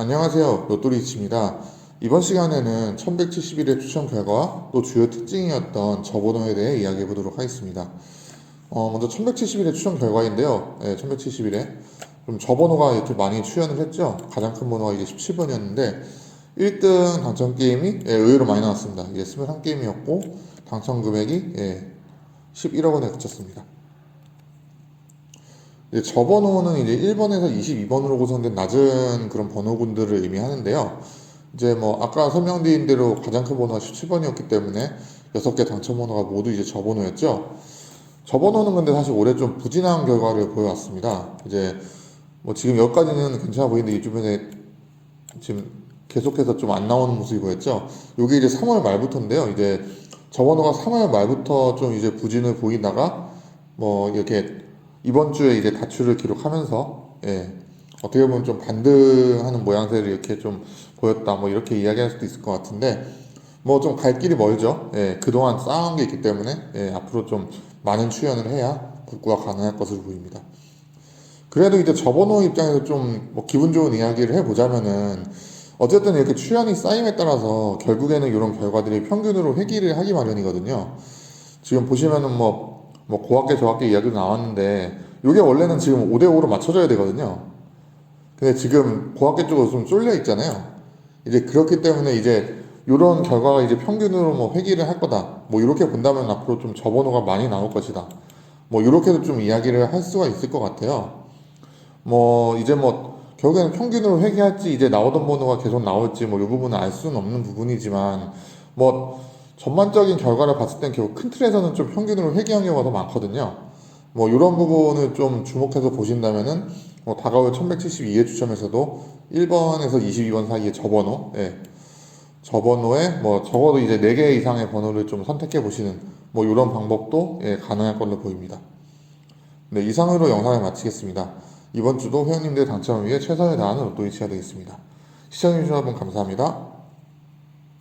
안녕하세요. 로또리치입니다. 이번 시간에는 1171의 추천 결과와 또 주요 특징이었던 저번호에 대해 이야기해 보도록 하겠습니다. 어, 먼저 1171의 추천 결과인데요. 네, 1171에 좀 저번호가 이렇게 많이 출연을 했죠. 가장 큰 번호가 이제 17번이었는데 1등 당첨 게임이 예, 의외로 많이 나왔습니다. 이게 21게임이었고 당첨 금액이 예, 11억 원에 그쳤습니다. 이제 저 번호는 이제 1번에서 22번으로 구성된 낮은 그런 번호군들을 의미하는데요. 이제 뭐 아까 설명드린 대로 가장 큰 번호가 17번이었기 때문에 6개 당첨 번호가 모두 이제 저 번호였죠. 저 번호는 근데 사실 올해 좀 부진한 결과를 보여왔습니다. 이제 뭐 지금 여기까지는 괜찮아 보이는데 이 주변에 지금 계속해서 좀 안 나오는 모습이 보였죠. 이게 이제 3월 말부터인데요. 이제 저 번호가 3월 말부터 좀 이제 부진을 보이다가 뭐 이렇게 이번 주에 이제 다출을 기록하면서 예, 어떻게 보면 좀 반등하는 모양새를 이렇게 좀 보였다 뭐 이렇게 이야기할 수도 있을 것 같은데 뭐 좀 갈 길이 멀죠. 예, 그동안 쌓아온 게 있기 때문에 예, 앞으로 좀 많은 출연을 해야 복구가 가능할 것으로 보입니다. 그래도 이제 저번호 입장에서 좀 뭐 기분 좋은 이야기를 해보자면은 어쨌든 이렇게 출연이 쌓임에 따라서 결국에는 이런 결과들이 평균으로 회귀를 하기 마련이거든요. 지금 보시면은 뭐, 뭐 고학계 저학계 이야기도 나왔는데 이게 원래는 지금 5대 5로 맞춰져야 되거든요. 근데 지금 고학계 쪽으로 좀 쏠려 있잖아요. 이제 그렇기 때문에 이제 이런 결과가 이제 평균으로 뭐 회귀를 할 거다. 뭐 이렇게 본다면 앞으로 좀 저번호가 많이 나올 것이다. 뭐 이렇게도 좀 이야기를 할 수가 있을 것 같아요. 뭐 이제 뭐 결국에는 평균으로 회귀할지 이제 나오던 번호가 계속 나올지 뭐 이 부분은 알 수는 없는 부분이지만 뭐 전반적인 결과를 봤을 땐 결국 큰 틀에서는 좀 평균으로 회귀한 경우가 더 많거든요. 뭐 이런 부분을 좀 주목해서 보신다면은 뭐 다가올 1172회 추첨에서도 1번에서 22번 사이의 저번호, 예. 저번호에 뭐 적어도 이제 4개 이상의 번호를 좀 선택해 보시는 뭐 이런 방법도 예, 가능할 걸로 보입니다. 네, 이상으로 영상을 마치겠습니다. 이번 주도 회원님들 당첨을 위해 최선을 다하는 로또 이치가 되겠습니다. 시청해주신 여러분 감사합니다.